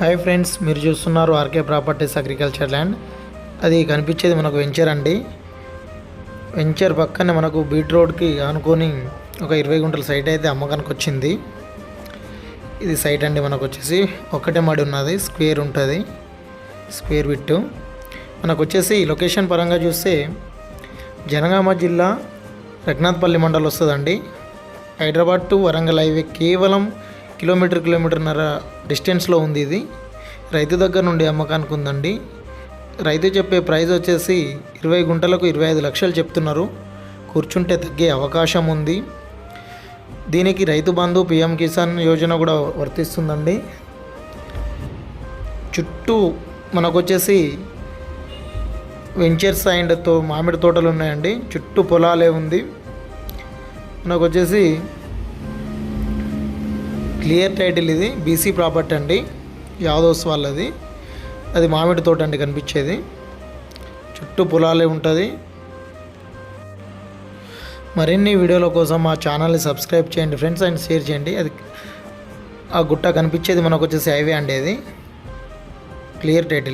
Hi friends మీరు చూస్తున్నారు RK properties agriculture land. అది కనిపించేది మనకు వెంచర్ అండి. వెంచర్ పక్కనే మనకు బీట్ రోడ్కి ఆనుకొని ఒక ఇరవై గుంటల సైట్ అయితే అమ్మకానికి వచ్చింది. ఇది సైట్ అండి మనకు వచ్చేసి. ఒకటే మడి ఉన్నది స్క్వేర్ ఉంటుంది స్క్వేర్ బిట్టు మనకు వచ్చేసి లొకేషన్ పరంగా చూస్తే జనగామ జిల్లా రఘునాథ్పల్లి మండలం వస్తుందండి. హైదరాబాద్ టు వరంగల్ హైవే కేవలం కిలోమీటర్ కిలోమీటర్న్నర డిస్టెన్స్లో ఉంది ఇది. రైతు దగ్గర నుండి అమ్మకానికి ఉందండి. రైతు చెప్పే ప్రైస్ వచ్చేసి ఇరవై గుంటలకు ఇరవై ఐదు లక్షలు చెప్తున్నారు. కూర్చుంటే తగ్గే అవకాశం ఉంది. దీనికి రైతు బంధు పిఎం కిసాన్ యోజన కూడా వర్తిస్తుందండి. చుట్టూ మనకు వచ్చేసి వెంచర్స్ అండ్తో మామిడి తోటలు ఉన్నాయండి. చుట్టూ పొలాలే ఉంది. మనకు వచ్చేసి క్లియర్ టైటిల్ ఇది బీసీ ప్రాపర్టీ అండి యాదవ్స్ వాళ్ళది. అది మామిడి తోట అండి కనిపించేది. చుట్టూ పొలాలే ఉంటుంది. మరిన్ని వీడియోల కోసం మా ఛానల్ని సబ్స్క్రైబ్ చేయండి ఫ్రెండ్స్ అండ్ షేర్ చేయండి. అది ఆ గుట్ట కనిపించేది మనకు వచ్చేసి హైవే అండి అది. Clear title.